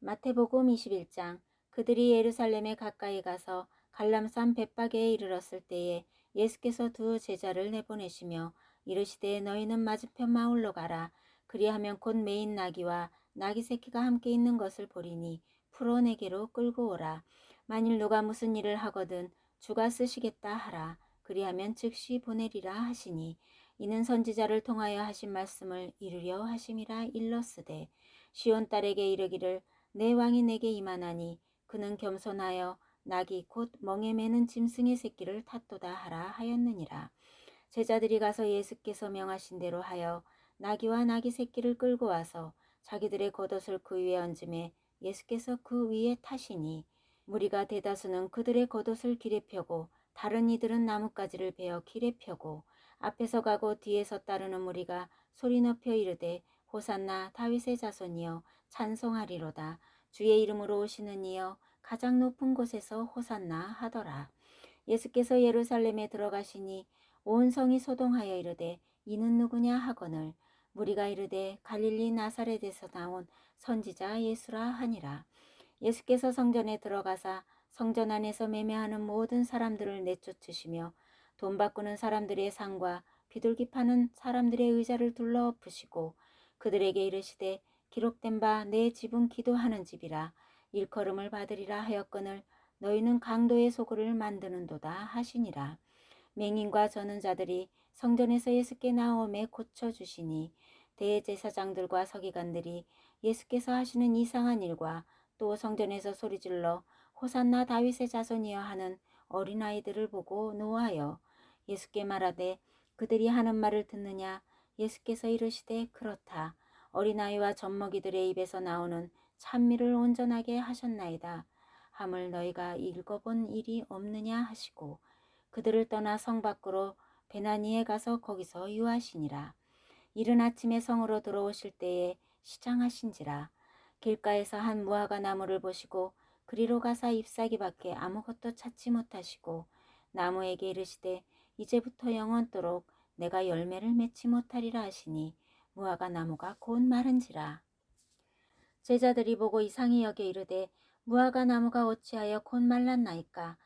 마태복음 21장 그들이 예루살렘에 가까이 가서 갈람산 벳바게에 이르렀을 때에 예수께서 두 제자를 내보내시며 이르시되 너희는 맞은편 마을로 가라. 그리하면 곧 메인 나귀와 나귀 새끼가 함께 있는 것을 보리니 풀어 내게로 끌고 오라. 만일 누가 무슨 일을 하거든 주가 쓰시겠다 하라. 그리하면 즉시 보내리라 하시니 이는 선지자를 통하여 하신 말씀을 이루려 하심이라 일렀으되 시온 딸에게 이르기를 내 왕이 내게 임하나니 그는 겸손하여 낙이 곧 멍에 매는 짐승의 새끼를 탔도다 하라 하였느니라. 제자들이 가서 예수께서 명하신 대로 하여 나귀와 나귀 새끼를 끌고 와서 자기들의 겉옷을 그 위에 얹음에 예수께서 그 위에 타시니 무리가 대다수는 그들의 겉옷을 길에 펴고 다른 이들은 나뭇가지를 베어 길에 펴고 앞에서 가고 뒤에서 따르는 무리가 소리 높여 이르되 호산나 다윗의 자손이여 찬송하리로다 주의 이름으로 오시는 이여 가장 높은 곳에서 호산나 하더라. 예수께서 예루살렘에 들어가시니 온 성이 소동하여 이르되 이는 누구냐 하거늘 무리가 이르되 갈릴리 나사렛에서 나온 선지자 예수라 하니라. 예수께서 성전에 들어가사 성전 안에서 매매하는 모든 사람들을 내쫓으시며 돈 바꾸는 사람들의 상과 비둘기 파는 사람들의 의자를 둘러 엎으시고 그들에게 이르시되 기록된 바 내 집은 기도하는 집이라 일컬음을 받으리라 하였거늘 너희는 강도의 소굴을 만드는도다 하시니라. 맹인과 저는 자들이 성전에서 예수께 나옴에 고쳐 주시니 대제사장들과 서기관들이 예수께서 하시는 이상한 일과 또 성전에서 소리질러 호산나 다윗의 자손이여 하는 어린아이들을 보고 노하여 예수께 말하되 그들이 하는 말을 듣느냐? 예수께서 이르시되 그렇다 어린아이와 젖먹이들의 입에서 나오는 찬미를 온전하게 하셨나이다. 함을 너희가 읽어본 일이 없느냐 하시고 그들을 떠나 성 밖으로 베나니에 가서 거기서 유하시니라. 이른 아침에 성으로 들어오실 때에 시장하신지라. 길가에서 한 무화과 나무를 보시고 그리로 가사 잎사귀 밖에 아무것도 찾지 못하시고 나무에게 이르시되 이제부터 영원토록 내가 열매를 맺지 못하리라 하시니 무화과 나무가 곧 마른지라. 제자들이 보고 이상히 여겨 이르되 무화과 나무가 어찌하여 곧 말랐나이까?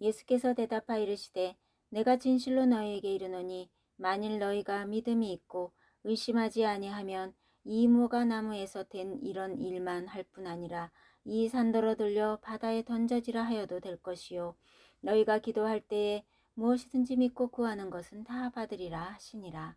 예수께서 대답하여 이르시되 내가 진실로 너희에게 이르노니 만일 너희가 믿음이 있고 의심하지 아니하면 이 무화과 나무에서 된 이런 일만 할 뿐 아니라 이 산더러 들려 바다에 던져지라 하여도 될 것이요. 너희가 기도할 때에 무엇이든지 믿고 구하는 것은 다 받으리라 하시니라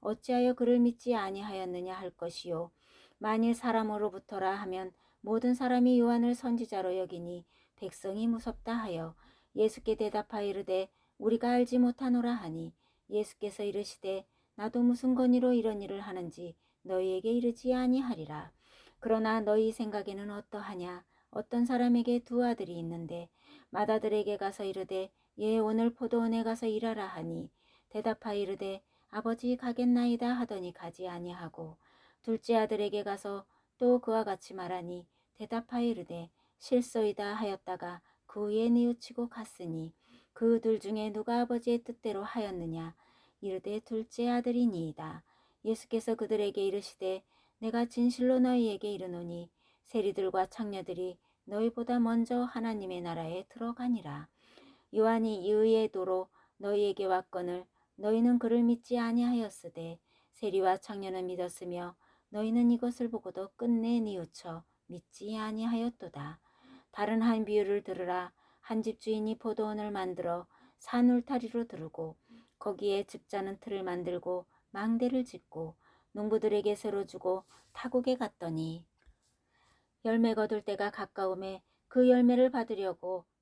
어찌하여 그를 믿지 아니하였느냐 할 것이요. 만일 사람으로부터라 하면 모든 사람이 요한을 선지자로 여기니 백성이 무섭다 하여 예수께 대답하여 이르되 우리가 알지 못하노라 하니 예수께서 이르시되 나도 무슨 권위로 이런 일을 하는지 너희에게 이르지 아니하리라. 그러나 너희 생각에는 어떠하냐? 어떤 사람에게 두 아들이 있는데 맏아들에게 가서 이르되 예 오늘 포도원에 가서 일하라 하니 대답하여 이르되 아버지 가겠나이다 하더니 가지 아니하고 둘째 아들에게 가서 또 그와 같이 말하니 대답하여 이르되 실소이다 하였다가 그 후에 뉘우치고 갔으니 그 둘 중에 누가 아버지의 뜻대로 하였느냐? 이르되 둘째 아들이니이다. 예수께서 그들에게 이르시되 내가 진실로 너희에게 이르노니 세리들과 창녀들이 너희보다 먼저 하나님의 나라에 들어가니라. 요한이 이의의 도로 너희에게 왔거늘 너희는 그를 믿지 아니하였으되 세리와 창녀는 믿었으며 너희는 이것을 보고도 끝내 뉘우쳐 믿지 아니하였도다. 다른 한 비유를 들으라. 한 집 주인이 포도원을 만들어 산 울타리로 두르고 거기에 집자는 틀을 만들고 망대를 짓고 농부들에게 새로 주고 타국에 갔더니 열매 거둘 때가 가까움에 그 열매를 받으려고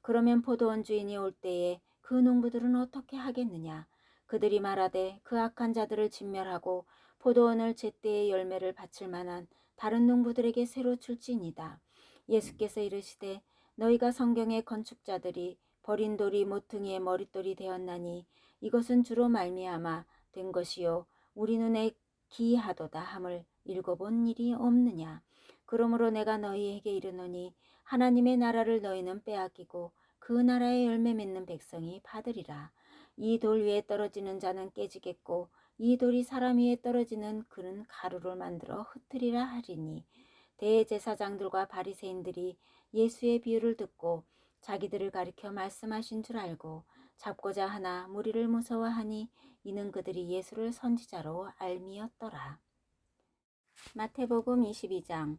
그러면 포도원 주인이 올 때에 그 농부들은 어떻게 하겠느냐 그들이 말하되 그 악한 자들을 진멸하고 포도원을 제때의 열매를 바칠 만한 다른 농부들에게 새로 줄지니다. 예수께서 이르시되 너희가 성경의 건축자들이 버린 돌이 모퉁이의 머릿돌이 되었나니 이것은 주로 말미암아 된 것이요 우리 눈에 기이하도다 함을 읽어본 일이 없느냐. 그러므로 내가 너희에게 이르노니 하나님의 나라를 너희는 빼앗기고 그 나라의 열매 맺는 백성이 받으리라. 이 돌 위에 떨어지는 자는 깨지겠고 이 돌이 사람 위에 떨어지는 그는 가루를 만들어 흩으리라 하리니 대제사장들과 바리새인들이 예수의 비유를 듣고 자기들을 가리켜 말씀하신 줄 알고 잡고자 하나 무리를 무서워하니 이는 그들이 예수를 선지자로 알미었더라. 마태복음 22장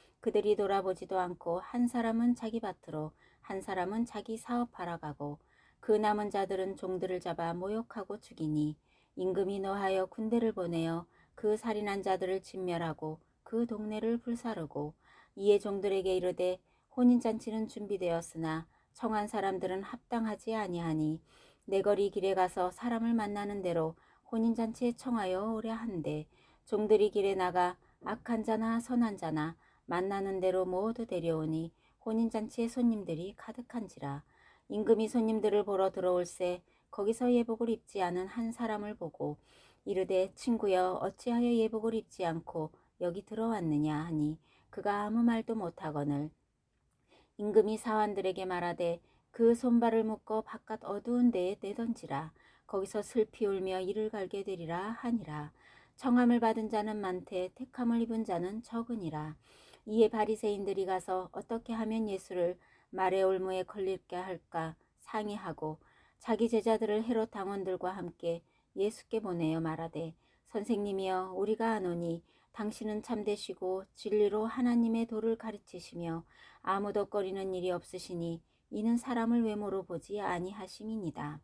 그들이 돌아보지도 않고 한 사람은 자기 밭으로 한 사람은 자기 사업하러 가고 그 남은 자들은 종들을 잡아 모욕하고 죽이니 임금이 노하여 군대를 보내어 그 살인한 자들을 진멸하고 그 동네를 불사르고 이에 종들에게 이르되 혼인잔치는 준비되었으나 청한 사람들은 합당하지 아니하니 내 거리 길에 가서 사람을 만나는 대로 혼인잔치에 청하여 오려 한데 종들이 길에 나가 악한 자나 선한 자나 만나는 대로 모두 데려오니 혼인잔치에 손님들이 가득한지라. 임금이 손님들을 보러 들어올새 거기서 예복을 입지 않은 한 사람을 보고 이르되 친구여 어찌하여 예복을 입지 않고 여기 들어왔느냐 하니 그가 아무 말도 못하거늘. 임금이 사환들에게 말하되 그 손발을 묶어 바깥 어두운 데에 내던지라. 거기서 슬피 울며 이를 갈게 되리라 하니라. 청함을 받은 자는 많되 택함을 입은 자는 적으니라 이에 바리새인들이 가서 어떻게 하면 예수를 말의 올무에 걸릴게 할까 상의하고 자기 제자들을 헤롯 당원들과 함께 예수께 보내어 말하되 선생님이여 우리가 아노니 당신은 참되시고 진리로 하나님의 도를 가르치시며 아무도 꺼리는 일이 없으시니 이는 사람을 외모로 보지 아니하심이니이다.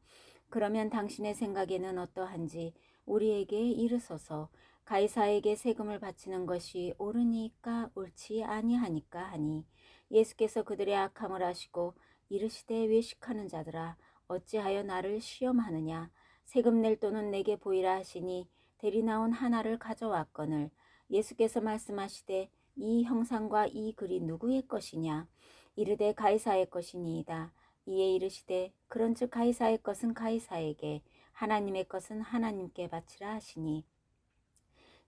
그러면 당신의 생각에는 어떠한지 우리에게 이르소서 가이사에게 세금을 바치는 것이 옳으니까 옳지 아니하니까 하니 예수께서 그들의 악함을 아시고 이르시되 외식하는 자들아 어찌하여 나를 시험하느냐? 세금 낼 돈은 내게 보이라 하시니 대리 나온 하나를 가져왔거늘 예수께서 말씀하시되 이 형상과 이 글이 누구의 것이냐? 이르되 가이사의 것이니이다. 이에 이르시되 그런즉 가이사의 것은 가이사에게 하나님의 것은 하나님께 바치라 하시니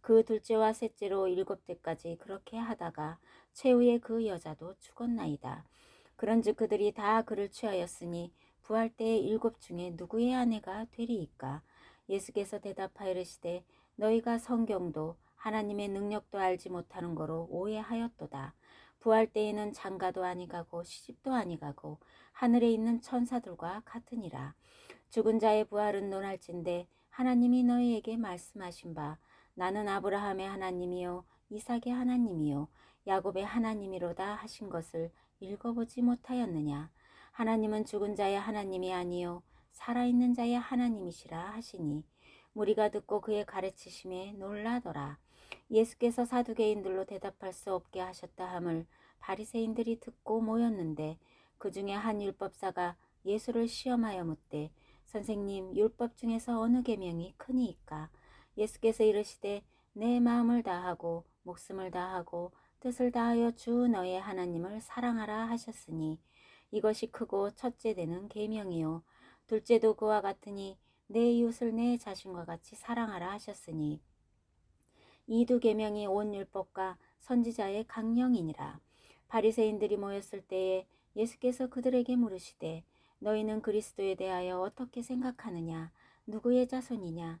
그 둘째와 셋째로 일곱 대까지 그렇게 하다가 최후에 그 여자도 죽었나이다. 그런즉 그들이 다 그를 취하였으니 부활 때의 일곱 중에 누구의 아내가 되리이까? 예수께서 대답하여 이르시되 너희가 성경도 하나님의 능력도 알지 못하는 거로 오해하였도다. 부활 때에는 장가도 아니가고 시집도 아니가고 하늘에 있는 천사들과 같으니라. 죽은 자의 부활은 논할진데 하나님이 너희에게 말씀하신 바 나는 아브라함의 하나님이요 이삭의 하나님이요 야곱의 하나님이로다 하신 것을 읽어보지 못하였느냐? 하나님은 죽은 자의 하나님이 아니요 살아있는 자의 하나님이시라 하시니 무리가 듣고 그의 가르치심에 놀라더라. 예수께서 사두개인들로 대답할 수 없게 하셨다 함을 바리새인들이 듣고 모였는데 그 중에 한 율법사가 예수를 시험하여 묻되 선생님 율법 중에서 어느 계명이 크니이까 예수께서 이르시되 내 마음을 다하고 목숨을 다하고 뜻을 다하여 주 너의 하나님을 사랑하라 하셨으니 이것이 크고 첫째 되는 계명이요. 둘째도 그와 같으니 내 이웃을 내 자신과 같이 사랑하라 하셨으니 이 두 계명이 온 율법과 선지자의 강령이니라. 바리새인들이 모였을 때에 예수께서 그들에게 물으시되 너희는 그리스도에 대하여 어떻게 생각하느냐? 누구의 자손이냐